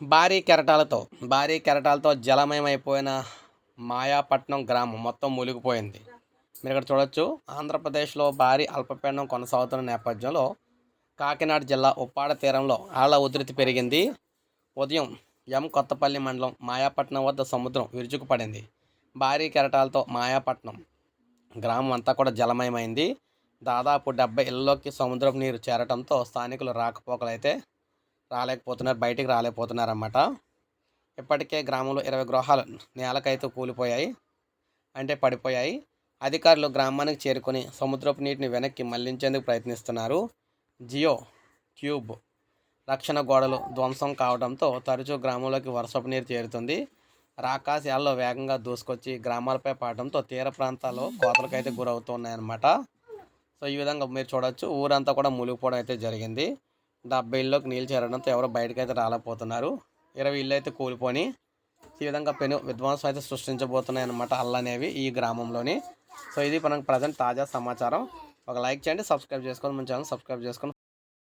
భారీ కెరటాలతో భారీ కెరటాలతో జలమయమైపోయిన మాయాపట్నం గ్రామం మొత్తం మునిగిపోయింది. మీరు ఇక్కడ చూడొచ్చు ఆంధ్రప్రదేశ్లో భారీ అల్పపీడనం కొనసాగుతున్న నేపథ్యంలో కాకినాడ జిల్లా ఉప్పాడ తీరంలో ఆళ్ళ ఉధృతి పెరిగింది. ఉదయం ఎం కొత్తపల్లి మండలం మాయాపట్నం వద్ద సముద్రం విరుచుకుపడింది. భారీ కెరటాలతో మాయాపట్నం గ్రామం అంతా కూడా జలమయమైంది. దాదాపు డెబ్బై ఇళ్ళలోకి సముద్రపు నీరు చేరటంతో స్థానికులు రాకపోకలైతే రాలేకపోతున్నారు బయటికి రాలేకపోతున్నారు అన్నమాట ఇప్పటికే గ్రామంలో ఇరవై గృహాలు నేలకైతే కూలిపోయాయి అంటే పడిపోయాయి. అధికారులు గ్రామానికి చేరుకొని సముద్రపు నీటిని వెనక్కి మళ్ళించేందుకు ప్రయత్నిస్తున్నారు. జియో ట్యూబ్ రక్షణ గోడలు ధ్వంసం కావడంతో తరచూ గ్రామంలోకి వర్షపు నీరు చేరుతుంది. రాకాశాలలో వేగంగా దూసుకొచ్చి గ్రామాలపై పాడడంతో తీర ప్రాంతాల్లో కోతలకైతే గురవుతున్నాయన్నమాట. సో ఈ విధంగా మీరు చూడొచ్చు. ఊరంతా కూడా మునిగిపోవడం అయితే జరిగింది. డెబ్బై ఇళ్ళలోకి నీళ్ళు చేరడంతో ఎవరు బయటకు అయితే రాలేకపోతున్నారు. ఇరవై ఇళ్ళు అయితే కూలిపోని ఈ విధంగా పెను విధ్వంసం అయితే సృష్టించబోతున్నాయి అన్నమాట అల్లనేవి ఈ గ్రామంలోని. సో ఇది మనకు ప్రజెంట్ తాజా సమాచారం. ఒక లైక్ చేయండి సబ్స్క్రైబ్ చేసుకోండి మన ఛానల్ సబ్స్క్రైబ్ చేసుకొని